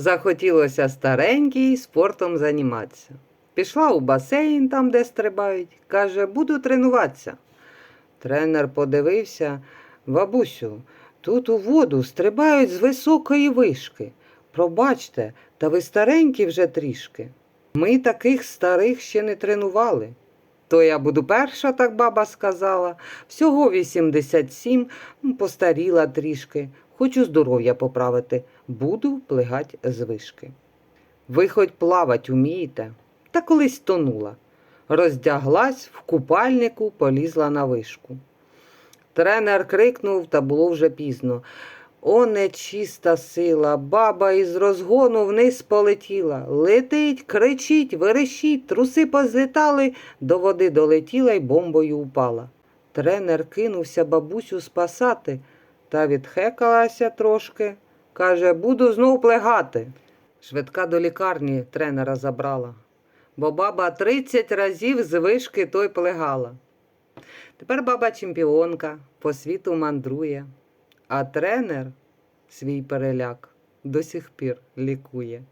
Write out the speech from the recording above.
Захотілося старенькій спортом займатися. Пішла у басейн, там, де стрибають, каже, буду тренуватися. Тренер подивився, бабусю, тут у воду стрибають з високої вишки. Пробачте, та ви старенькі вже трішки. Ми таких старих ще не тренували. То я буду перша, так баба сказала. Всього 87, м, постаріла трішки. Хочу здоров'я поправити, буду плигать з вишки. Ви хоч плавать умієте? Та колись тонула. Роздяглась в купальнику, полізла на вишку. Тренер крикнув, та було вже пізно. О, нечиста сила, баба із розгону вниз полетіла. Летить, кричить, верещить, труси позлітали, до води долетіла й бомбою упала. Тренер кинувся бабусю спасати, та відхекалася трошки. Каже, буду знов плегати. Швидка до лікарні тренера забрала, бо баба 30 разів з вишки той плегала. Тепер баба чемпіонка, по світу мандрує, а тренер свій переляк до сих пір лікує.